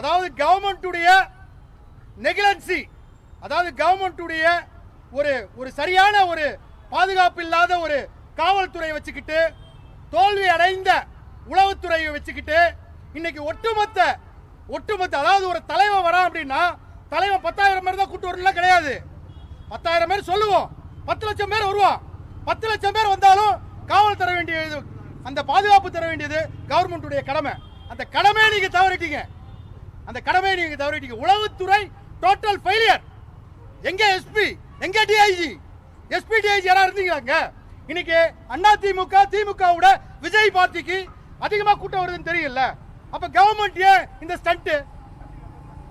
அதாவது கவர்மெண்ட்டுடைய நெகிலன்சி அதாவது கவர்மெண்ட்டுடைய ஒரு ஒரு சரியான ஒரு பாதுகாப்பு இல்லாத ஒரு காவல்துறையை வச்சுக்கிட்டு தோல்வி அடைந்த உளவுத்துறையை வச்சுக்கிட்டு இன்னைக்கு ஒட்டுமொத்த ஒட்டுமொத்த அதாவது ஒரு தலைவன் வரான் அப்படின்னா தலைவன் பத்தாயிரம் பேர் தான் கூட்டு வரலாம் கிடையாது. பத்தாயிரம் பேர் சொல்லுவோம். பத்து லட்சம் பேர் வருவோம். பத்து லட்சம் பேர் வந்தாலும் காவல் தர வேண்டியது அந்த பாதுகாப்பு தர வேண்டியது கவர்மெண்ட்டுடைய கடமை. அந்த கடமையை நீங்கள் தவறிட்டீங்க. அந்த கடமையை நீங்க தவறிட்டீங்க. உளவுத்துறை டோட்டல் ஃபெயிலியர் எங்க எஸ்பி எங்க டிஐஜி எஸ்பி டிஐஜி யாரா இருந்தீங்களாங்க இன்னைக்கு அண்ணா திமுக திமுகவோட விஜய் பார்ட்டிக்கு அதிகமா கூட்டம் வருதுன்னு தெரியல அப்ப கவர்மெண்ட் ஏன் இந்த ஸ்டண்ட்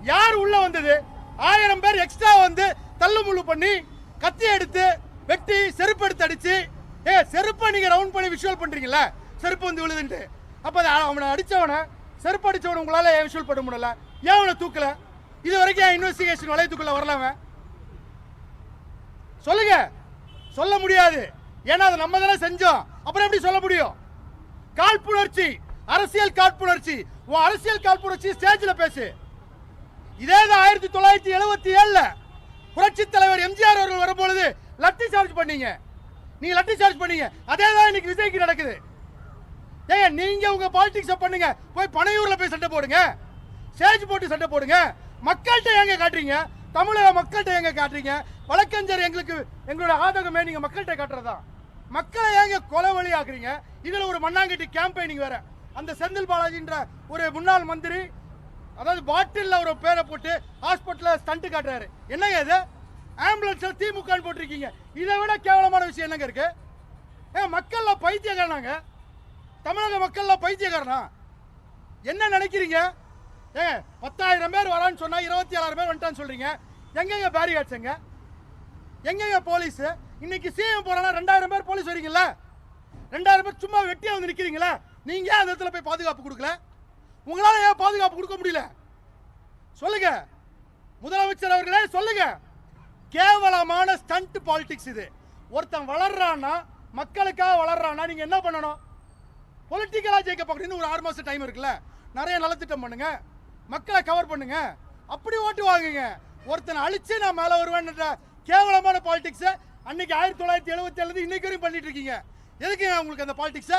யார் உள்ள வந்தது? ஆயிரம் பேர் எக்ஸ்ட்ரா வந்து தள்ளுமுள்ளு பண்ணி கத்தி எடுத்து வெட்டி செருப்பு எடுத்து அடிச்சு. ஏ செருப்பை நீங்க ரவுண்ட் பண்ணி விஷுவல் பண்றீங்கல்ல? செருப்பு வந்து விழுதுன்ட்டு. அப்ப அவனை அடிச்சவனை செருப்பு அடிச்சவனை உங்களால விஷுவல் பண்ண முடியல? ஏன் அவனை தூக்கல? இது வரைக்கும் ஏன் இன்வெஸ்டிகேஷன் வளையத்துக்குள்ள வரலாம சொல்லுங்க. சொல்ல முடியாது. ஏன்னா அதை நம்ம தானே செஞ்சோம். அப்புறம் எப்படி சொல்ல முடியும்? காழ்ப்புணர்ச்சி. அரசியல் காழ்ப்புணர்ச்சி. உன் அரசியல் காழ்ப்புணர்ச்சி ஸ்டேஜில் பேசு. இதே தான் ஆயிரத்தி தொள்ளாயிரத்தி எழுபத்தி ஏழுல புரட்சி தலைவர் எம்ஜிஆர் அவர்கள் வரும்பொழுது லட்டி சார்ஜ் பண்ணீங்க. நீங்க லட்டி சார்ஜ் பண்ணீங்க. அதே தான் இன்னைக்கு விஜய்க்கு நடக்குது. ஏங்க நீங்க உங்க பாலிடிக்ஸ பண்ணுங்க. போய் பனையூர்ல போய் சண்டை போடுங்க. ஸ்டேஜ் போட்டு சண்டை போடுங்க. மக்கள்கிட்ட எங்க காட்டுறீங்க? தமிழக மக்கள்கிட்ட எங்க காட்டுறீங்க? வழக்கறிஞர் எங்களுக்கு எங்களோட ஆதகமே நீங்க மக்கள்கிட்ட காட்டுறதா? மக்களை ஏங்க கொலை வழி ஆக்குறீங்க? இதுல ஒரு மண்ணாங்கட்டி கேம்பெயினிங் வேற. அந்த செந்தில் பாலாஜின்ற ஒரு முன்னாள் மந்திரி அதாவது பாட்டிலில் ஒரு பேரை போட்டு ஹாஸ்பிட்டலில் ஸ்டண்ட் காட்டுறாரு. என்னங்க இது? ஆம்புலன்ஸ்ல திமுகன்னு போட்டிருக்கீங்க. இதை விட கேவலமான விஷயம் என்னங்க இருக்கு? ஏன் மக்கள்ல பைத்தியக்காரனாங்க? தமிழக மக்கள்ல பைத்தியக்காரனா? என்ன நினைக்கிறீங்க? ஏங்க பத்தாயிரம் பேர் வரான்னு சொன்னால் இருபத்தி ஏழாயிரம் பேர் வந்துட்டான்னு சொல்கிறீங்க எங்கெங்க பேரிகாட்ஸ் எங்க? எங்கெங்க போலீஸ் இன்னைக்கு சிஎம் போறானா ரெண்டாயிரம் பேர் போலீஸ் வரீங்களா ரெண்டாயிரம் பேர் சும்மா வெட்டியாக வந்து நிற்கிறீங்களா நீங்கள் ஏன் அந்த இடத்துல போய் பாதுகாப்பு கொடுக்கல? உங்களால் ஏன் பாதுகாப்பு கொடுக்க முடியல? சொல்லுங்க. முதலமைச்சர் அவர்களே சொல்லுங்க. கேவலமான ஸ்டண்ட் பாலிடிக்ஸ் இது. ஒருத்தன் வளர்றான்னா மக்களுக்காக வளர்றான்னா நீங்கள் என்ன பண்ணணும்? பொலிட்டிக்கலாக ஜெயிக்க பார்க்கணும் ஒரு ஆறு மாதம் டைம் இருக்குல்ல? நிறைய நலத்திட்டம் பண்ணுங்கள் மக்களை கவர் பண்ணுங்க. அப்படி ஓட்டு வாங்குங்க. ஒருத்தனை அழிச்சு நான் மேல வருவேன்ற கேவலமான பாலிடிக்ஸ் அன்னைக்கு ஆயிரத்தி தொள்ளாயிரத்தி எழுபத்தி ஏழு இன்னைக்கு வரையும் பண்ணிட்டு இருக்கீங்க. எதுக்கு உங்களுக்கு அந்த பாலிடிக்ஸ்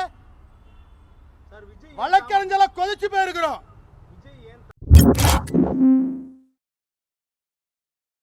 வழக்கறிஞர்ல கொதிச்சு போயிருக்கிறோம்.